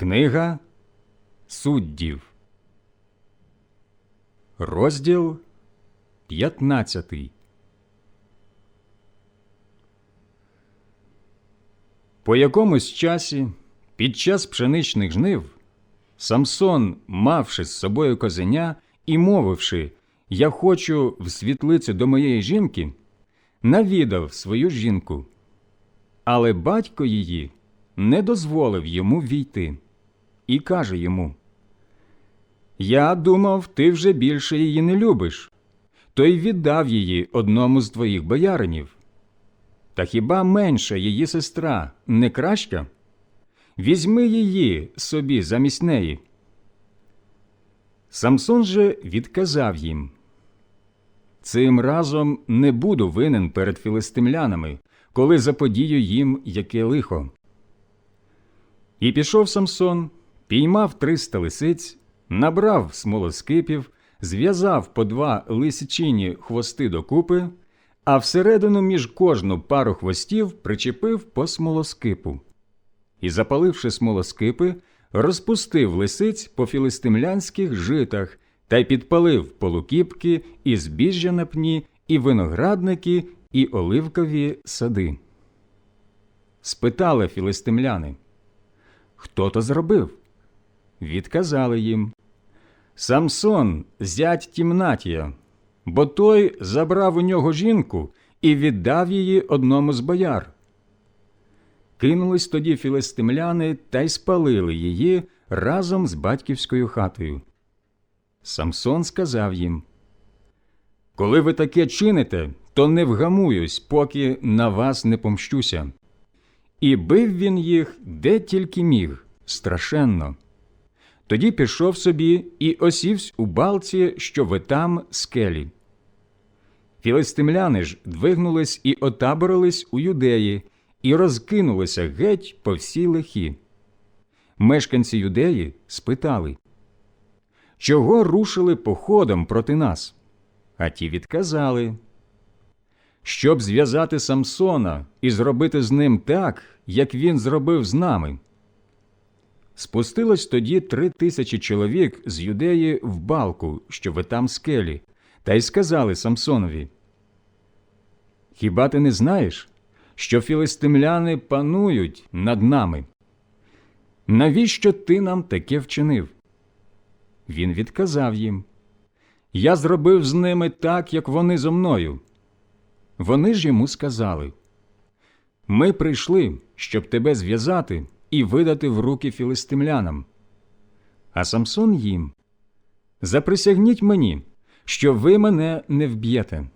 Книга суддів, розділ 15 По якомусь часі, під час пшеничних жнив, Самсон, мавши з собою козеня і мовивши Я хочу в світлицю до моєї жінки, навідав свою жінку, але батько її не дозволив йому війти і каже йому Я думав, ти вже більше її не любиш, то й віддав її одному з твоїх бояринів. Та хіба менша її сестра не краща? Візьми її собі замість неї. Самсон же відказав їм Цим разом не буду винен перед філистимлянами, коли заподію їм яке лихо. І пішов Самсон, піймав триста лисиць, набрав смолоскипів, зв'язав по два лисичині хвости докупи, а всередину між кожну пару хвостів причепив по смолоскипу. І, запаливши смолоскипи, розпустив лисиць по філистимлянських житах та й підпалив полукіпки, і збіжжя на пні, і виноградники, і оливкові сади. Спитали філистимляни – Хто то зробив? Відказали їм Самсон, зять Тімнатія, бо той забрав у нього жінку і віддав її одному з бояр. Кинулись тоді філистимляни та й спалили її разом з батьківською хатою. Самсон сказав їм Коли ви таке чините, то не вгамуюсь, поки на вас не помщуся. І бив він їх де тільки міг, страшенно. Тоді пішов собі і осівсь у балці, що витам скелі. Філистимляни ж двигнулись і отаборились у юдеї, і розкинулися геть по всій лихі. Мешканці юдеї спитали Чого рушили походом проти нас? А ті відказали щоб зв'язати Самсона і зробити з ним так, як він зробив з нами. Спустилось тоді три тисячі чоловік з юдеї в балку, що ви там скелі, та й сказали Самсонові Хіба ти не знаєш, що філистимляни панують над нами? Навіщо ти нам таке вчинив? Він відказав їм Я зробив з ними так, як вони зо мною. Вони ж йому сказали Ми прийшли, щоб тебе зв'язати і видати в руки філистимлянам. А Самсон їм Заприсягніть мені, що ви мене не вб'єте.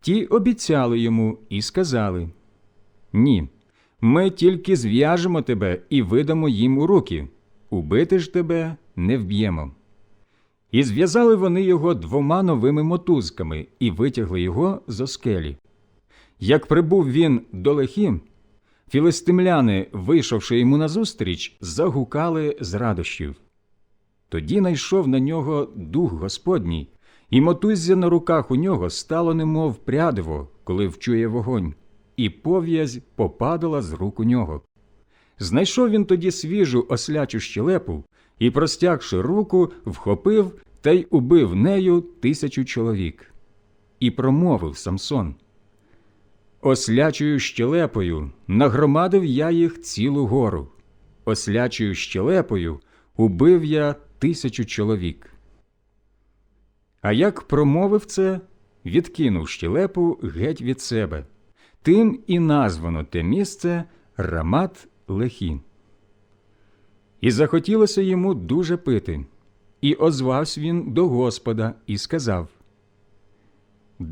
Ті обіцяли йому і сказали Ні, ми тільки зв'яжемо тебе і видамо їм у руки. Убити ж тебе не вб'ємо. І зв'язали вони його двома новими мотузками і витягли його з оскелі. Як прибув він до лехі, філистимляни, вийшовши йому назустріч, загукали з радощів. Тоді найшов на нього дух Господній, і мотуззя на руках у нього стало немов прядиво, коли вчує вогонь, і пов'язь попадала з рук у нього. Знайшов він тоді свіжу ослячу щелепу і, простягши руку, вхопив та й убив нею тисячу чоловік. І промовив Самсон Ослячою щелепою нагромадив я їх цілу гору, ослячою щелепою убив я тисячу чоловік. А як промовив це, відкинув щелепу геть від себе, тим і названо те місце Рамат Лехі. І захотілося йому дуже пити, і озвався він до Господа і сказав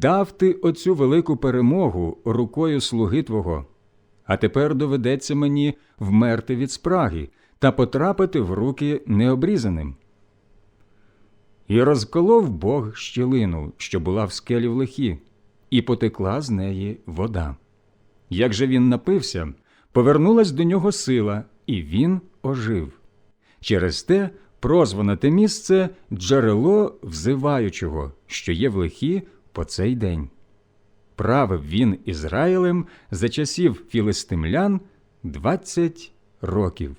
Дав ти оцю велику перемогу рукою слуги Твого, а тепер доведеться мені вмерти від спраги та потрапити в руки необрізаним. І розколов Бог щілину, що була в скелі в лихі, і потекла з неї вода. Як же він напився, повернулась до нього сила, і він ожив. Через те прозване те місце джерело взиваючого, що є в лихі по цей день. Правив він Ізраїлем за часів філистимлян двадцять років.